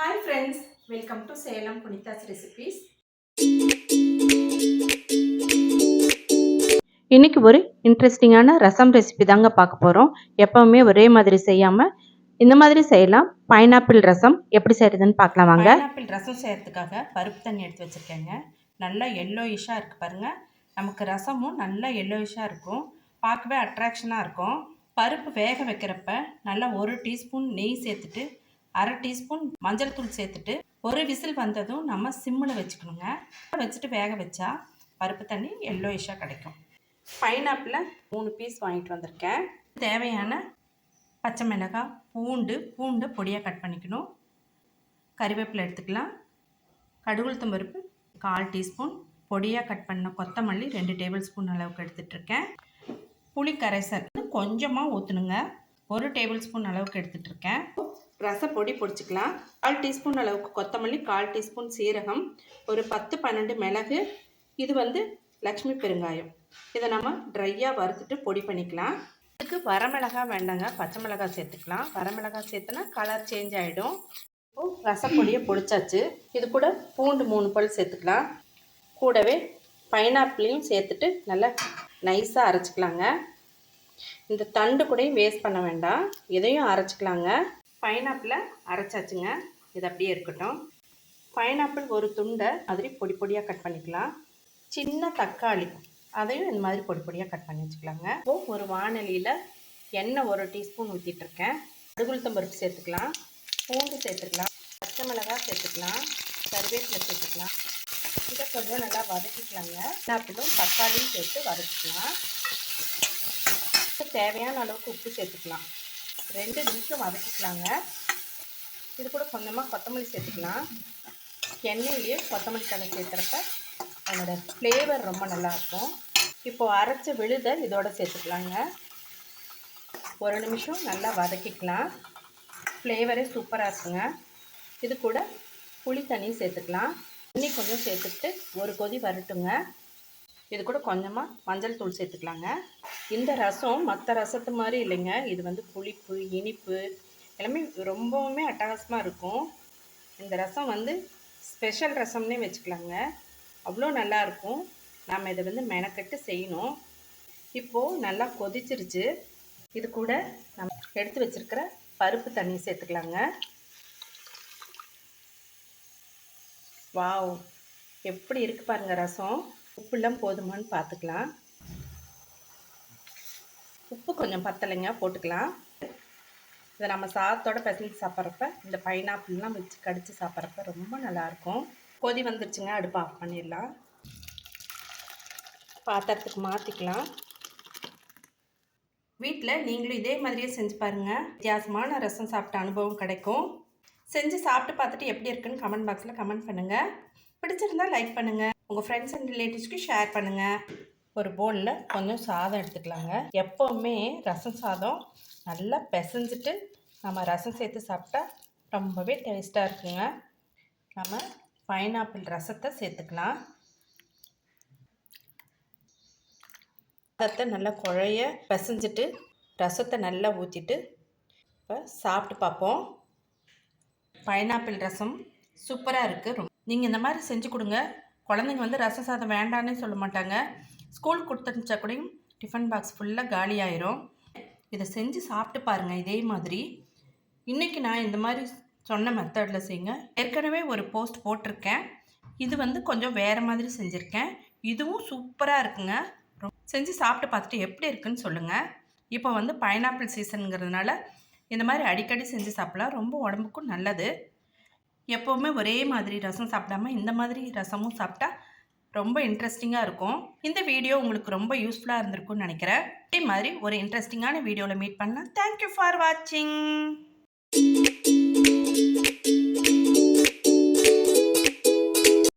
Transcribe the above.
Hi friends welcome to Salem Punithas recipes இன்னைக்கு ஒரு இன்ட்ரெஸ்டிங்கான ரசம் ரெசிபி தாங்க பார்க்க போகிறோம் எப்பவுமே ஒரே மாதிரி செய்யாமல் இந்த மாதிரி செய்யலாம். பைனாப்பிள் ரசம் எப்படி செய்யறதுன்னு பார்க்கலாம் வாங்க. பைனாப்பிள் ரசம் செய்யறதுக்காக பருப்பு தண்ணி எடுத்து வச்சுருக்கேங்க. நல்லா எல்லோயிஷாக இருக்குது பாருங்கள் நமக்கு ரசமும் நல்லா எல்லோயிஷாக இருக்கும். பார்க்கவே அட்ராக்ஷனாக இருக்கும். பருப்பு வேக வைக்கிறப்ப நல்லா ஒரு டீஸ்பூன் நெய் சேர்த்துட்டு அரை டீஸ்பூன் மஞ்சள் தூள் சேர்த்துட்டு ஒரு விசில் வந்ததும் நம்ம சிம்மில் வச்சுக்கணுங்க. வச்சுட்டு வேக வச்சா பருப்பு தண்ணி எல்லோயிஷாக கிடைக்கும். பைனாப்பிளை மூணு பீஸ் வாங்கிட்டு வந்திருக்கேன். தேவையான பச்சை மிளகாய் பூண்டு பூண்டு பொடியாக கட் பண்ணிக்கணும். கறிவேப்பிலை எடுத்துக்கலாம். கடுகுளுத்தம் பருப்பு கால் டீஸ்பூன் பொடியாக கட் பண்ண கொத்தமல்லி ரெண்டு டேபிள் ஸ்பூன் அளவுக்கு எடுத்துகிட்ருக்கேன் புளி கரைசல் கொஞ்சமாக ஊற்றணுங்க ஒரு டேபிள் ஸ்பூன் அளவுக்கு எடுத்துகிட்ருக்கேன் ரசப்பொடி பொடிச்சுக்கலாம். கால் டீஸ்பூன் அளவுக்கு கொத்தமல்லி கால் டீஸ்பூன் சீரகம் ஒரு பத்து பன்னெண்டு மிளகு. இது வந்து லக்ஷ்மி பெருங்காயம். இதை நம்ம ட்ரையாக வறுத்துட்டு பொடி பண்ணிக்கலாம். இதுக்கு வரமிளகா வேண்டாங்க பச்சை மிளகாய் சேர்த்துக்கலாம். வரமிளகாய் சேர்த்துனா கலர் சேஞ்ச் ஆகிடும் ரசப்பொடியை பொடிச்சாச்சு. இது கூட பூண்டு மூணு பல் சேர்த்துக்கலாம். கூடவே பைனாப்பிளையும் சேர்த்துட்டு நல்லா நைஸாக அரைச்சிக்கலாங்க. இந்த தண்டு கூடயும் வேஸ்ட் பண்ண வேண்டாம். இதையும் அரைச்சிக்கலாங்க. பைனாப்பிளை அரைச்சாச்சுங்க. இது அப்படியே இருக்கட்டும். பைனாப்பிள் ஒரு துண்டை மாதிரி பொடி பொடியாக கட் பண்ணிக்கலாம். சின்ன தக்காளி அதையும் இந்த மாதிரி பொடி பொடியாக கட் பண்ணி வச்சுக்கலாங்க. இப்போ ஒரு வானலியில் எண்ணெய் ஒரு டீஸ்பூன் ஊற்றிட்டுருக்கேன் கடுகுளுத்தம் பருப்பு சேர்த்துக்கலாம். பூண்டு சேர்த்துக்கலாம். பச்சை மிளகாய் சேர்த்துக்கலாம். கருவேப்பிலை சேர்த்துக்கலாம். இதை கொஞ்சம் நல்லா வதக்கிக்கலாங்க. பைனாப்பிளும் தக்காளியும் சேர்த்து வதக்கிக்கலாம். தேவையான அளவுக்கு உப்பு சேர்த்துக்கலாம். ரெண்டு நிமிஷம் வதக்கிக்கலாங்க. இது கூட கொஞ்சமாக கொத்தமல்லி சேர்த்துக்கலாம். எண்ணெயிலேயே கொத்தமல்லி தலை சேர்த்துறப்ப அதோட ஃப்ளேவர் ரொம்ப நல்லாயிருக்கும். இப்போது அரைச்ச விழுதை இதோட சேர்த்துக்கலாங்க. ஒரு நிமிஷம் நல்லா வதக்கிக்கலாம். ஃப்ளேவரே சூப்பராக இருக்குங்க. இது கூட புளி தண்ணியும் சேர்த்துக்கலாம். தண்ணி கொஞ்சம் சேர்த்துக்கிட்டு ஒரு கொதி வரட்டுங்க. இது கூட கொஞ்சமாக மஞ்சள் தூள் சேர்த்துக்கலாங்க. இந்த ரசம் மற்ற ரசத்து மாதிரி இல்லைங்க. இது வந்து புளிப்பு இனிப்பு எல்லாமே ரொம்பவுமே அட்டகாசமாக இருக்கும். இந்த ரசம் வந்து ஸ்பெஷல் ரசம்னே வச்சுக்கலாங்க. அவ்வளோ நல்லாயிருக்கும் நாம் இதை வந்து மெனக்கட்டு செய்யணும். இப்போது நல்லா கொதிச்சிருச்சு. இது கூட நம்ம எடுத்து வச்சுருக்கிற பருப்பு தண்ணி சேர்த்துக்கலாங்க. வாவ் எப்படி இருக்கு பாருங்கள் ரசம். உப்புலாம் போதுமான்னு பார்த்துக்கலாம். உப்பு கொஞ்சம் பத்தலைங்க போட்டுக்கலாம். இதை நம்ம சாதத்தோட பிசைஞ்சு சாப்பிட்றப்ப இந்த பைனாப்பிள்லாம் வச்சு கடித்து சாப்பிட்றப்ப ரொம்ப நல்லாயிருக்கும். கொதி வந்துருச்சுங்க அடுப்பு ஆஃப் பண்ணிடலாம். பாத்திரத்துக்கு மாற்றிக்கலாம் வீட்டில் நீங்களும் இதே மாதிரியே செஞ்சு பாருங்கள் வித்தியாசமான ரசம் சாப்பிட்ட அனுபவம் கிடைக்கும். செஞ்சு சாப்பிட்டு பார்த்துட்டு எப்படி இருக்குன்னு கமெண்ட் பாக்ஸில் கமெண்ட் பண்ணுங்கள் பிடிச்சிருந்தா லைக் பண்ணுங்கள் உங்கள் ஃப்ரெண்ட்ஸ் அண்ட் ரிலேட்டிவ்ஸ்க்கு ஷேர் பண்ணுங்கள் ஒரு போலில் கொஞ்சம் சாதம் எடுத்துக்கலாங்க. எப்போவுமே ரசம் சாதம் நல்லா பிசைஞ்சிட்டு நம்ம ரசம் சேர்த்து சாப்பிட்டா ரொம்பவே டேஸ்ட்டாக இருக்குங்க. நம்ம பைனாப்பிள் ரசத்தை சேர்த்துக்கலாம். ரசத்தை நல்லா குழைய பிசைஞ்சிட்டு ரசத்தை நல்லா ஊற்றிட்டு இப்போ சாப்பிட்டு பார்ப்போம். பைனாப்பிள் ரசம் சூப்பராக இருக்குது ரொம்ப நீங்கள் இந்த மாதிரி செஞ்சு கொடுங்க. குழந்தைங்க வந்து ரசம் சாதம் வேண்டான்னே சொல்ல மாட்டாங்க. ஸ்கூல் கொடுத்துருந்துச்சா கூடயும் டிஃபன் பாக்ஸ் ஃபுல்லாக காலி ஆயிரும். இதை செஞ்சு சாப்பிட்டு பாருங்கள் இதே மாதிரி. இன்றைக்கி நான் இந்த மாதிரி சொன்ன மெத்தடில் செய்யுங்க. ஏற்கனவே ஒரு போஸ்ட் போட்டிருக்கேன். இது வந்து கொஞ்சம் வேறு மாதிரி செஞ்சுருக்கேன். இதுவும் சூப்பராக இருக்குங்க. செஞ்சு சாப்பிட்டு பார்த்துட்டு எப்படி இருக்குன்னு சொல்லுங்கள் இப்போ வந்து பைனாப்பிள் சீசனுங்கிறதுனால இந்த மாதிரி அடிக்கடி செஞ்சு சாப்பிடலாம். ரொம்ப உடம்புக்கும் நல்லது. எப்போவுமே ஒரே மாதிரி ரசம் சாப்பிடாம இந்த மாதிரி ரசமும் சாப்பிட்டா ரொம்ப இன்ட்ரெஸ்டிங்காக இருக்கும். இந்த வீடியோ உங்களுக்கு ரொம்ப யூஸ்ஃபுல்லாக இருந்திருக்கும்னு நினைக்கிறேன். இதே மாதிரி ஒரு இன்ட்ரெஸ்டிங்கான வீடியோவில் மீட் பண்ணலாம். தேங்க்யூ ஃபார் வாட்சிங்